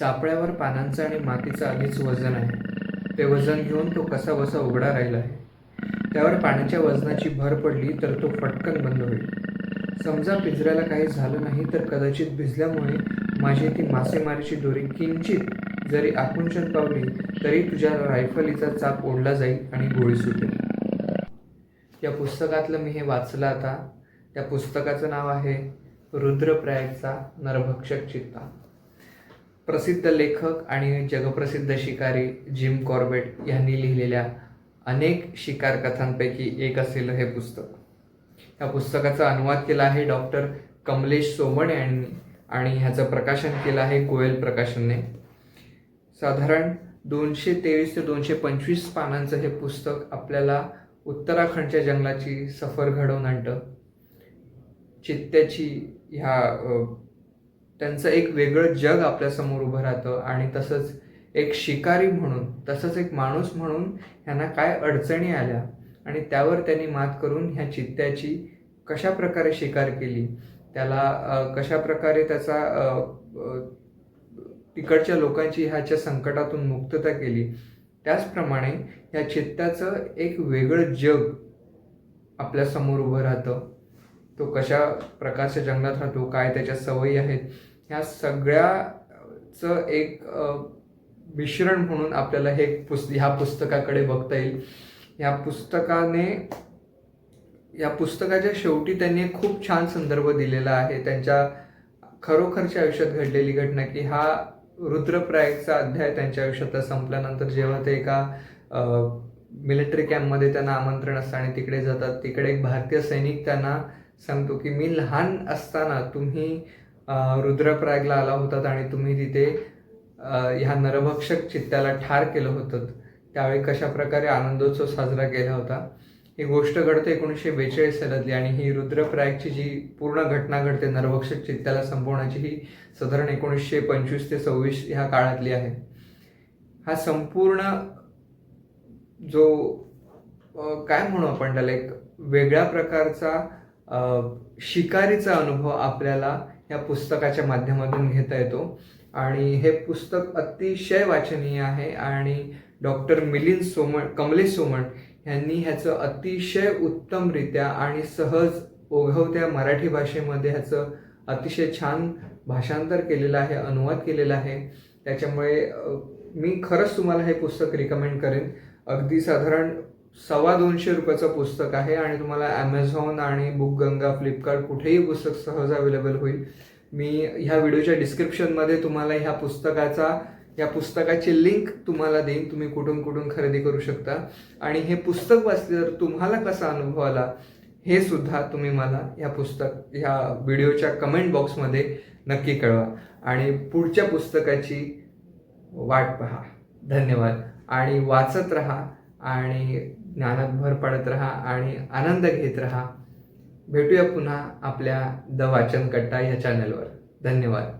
सापळ्यावर पानांचं आणि मातीचं आधीच वजन आहे. ते वजन घेऊन तो कसा बसा उघडा राहिला आहे. त्यावर पाण्याच्या वजनाची भर पडली तर तो फटकन बंद होईल. समजा पिंजऱ्याला काही झालं नाही तर कदाचित भिजल्यामुळे माझी ती मासेमारीची दोरी किंचित जरी आकुंचन पावली तरी तुझ्या रायफलीचा चाप ओढला जाईल आणि गोळी सुटेल. या पुस्तकातलं मी हे वाचलं आता. त्या पुस्तकाचं नाव आहे रुद्रप्रयागचा नरभक्षक चित्ता. प्रसिद्ध लेखक आणि जगप्रसिद्ध शिकारी जिम कॉर्बेट यांनी लिहिलेल्या अनेक शिकार कथांपैकी एक असलेलं हे पुस्तक. या पुस्तकाचा अनुवाद केला आहे डॉक्टर कमलेश सोमण यांनी आणि ह्याचं प्रकाशन केलं आहे गोयल प्रकाशनने. साधारण दोनशे तेवीस ते दोनशे पंचवीस पानांचं हे पुस्तक आपल्याला उत्तराखंडच्या जंगलाची सफर घडवून आणतं. चित्त्याची ह्या त्यांचं एक वेगळं जग आपल्यासमोर उभं राहतं आणि तसंच एक शिकारी म्हणून तसंच एक माणूस म्हणून ह्यांना काय अडचणी आल्या आणि त्यावर त्यांनी मात करून ह्या चित्त्याची कशा प्रकारे शिकार केली? त्याला कशा प्रकारे त्याचा तिकडच्या लोकांची ह्याच्या संकटातून मुक्तता केली? त्याचप्रमाणे ह्या चित्त्याचं एक वेगळं जग आपल्यासमोर उभं राहतं. तो कशा प्रकारच्या जंगलात राहतो? काय त्याच्या सवयी आहेत? ह्या सगळ्याचं एक मिश्रण म्हणून आपल्याला हे पुस्त ह्या पुस्तकाकडे बघता येईल. ह्या पुस्तकाने या पुस्तकाच्या शेवटी त्यांनी खूप छान संदर्भ दिलेला आहे. त्यांच्या खरोखरच्या आयुष्यात घडलेली घटना की हा रुद्रप्रायचा अध्याय त्यांच्या आयुष्यात संपल्यानंतर जेव्हा ते एका मिलिटरी कॅम्पमध्ये त्यांना आमंत्रण असतं आणि तिकडे जातात. तिकडे एक भारतीय सैनिक त्यांना सांगतो की मी लहान असताना तुम्ही रुद्रप्रयागला आला होतात आणि तुम्ही तिथे ह्या नरभक्षक चित्त्याला ठार केलं होतं. त्यावेळी कशा प्रकारे आनंदोत्सव साजरा केला होता. ही गोष्ट घडते एकोणीसशे बेचाळीस सालातली आणि ही रुद्रप्रयागची जी पूर्ण घटना घडते नरभक्षक चित्त्याला संपवण्याची ही साधारण एकोणीसशे पंचवीस ते सव्वीस ह्या काळातली आहे. हा संपूर्ण जो काय म्हणू आपण त्याला एक वेगळ्या प्रकारचा शिकारीचा अनुभव आपल्याला या पुस्तकाच्या माध्यमातून घेता येतो. आणि हे पुस्तक अतिशय वाचनीय आहे. आणि डॉक्टर मिलिंद सोमण कमलेश सोमण यांनी ह्याचं अतिशय उत्तमरित्या आणि सहज ओघवत्या मराठी भाषेमध्ये ह्याचं अतिशय छान भाषांतर केलेलं आहे अनुवाद केलेला आहे. त्याच्यामुळे मी खरंच तुम्हाला हे पुस्तक रिकमेंड करेन. अगदी साधारण सव्वा दोनशे रुपयाचं पुस्तक आहे आणि तुम्हाला ॲमेझॉन आणि बुक गंगा फ्लिपकार्ट कुठेही पुस्तक सहज अवेलेबल होईल. मी ह्या व्हिडिओच्या डिस्क्रिप्शनमध्ये तुम्हाला ह्या पुस्तकाचा या पुस्तकाची लिंक तुम्हाला देईन. तुम्ही कुठून कुठून खरेदी करू शकता. आणि हे पुस्तक वाचल्यावर तर तुम्हाला कसा अनुभव आला हे सुद्धा तुम्ही मला या पुस्तक ह्या व्हिडिओच्या कमेंट बॉक्समध्ये नक्की कळवा. आणि पुढच्या पुस्तकाची वाट पहा. धन्यवाद. आणि वाचत राहा आणि ज्ञानात भर पडत राहा आणि आनंद घेत राहा. भेटूया पुन्हा आपल्या द वाचन कट्टा या चॅनलवर धन्यवाद.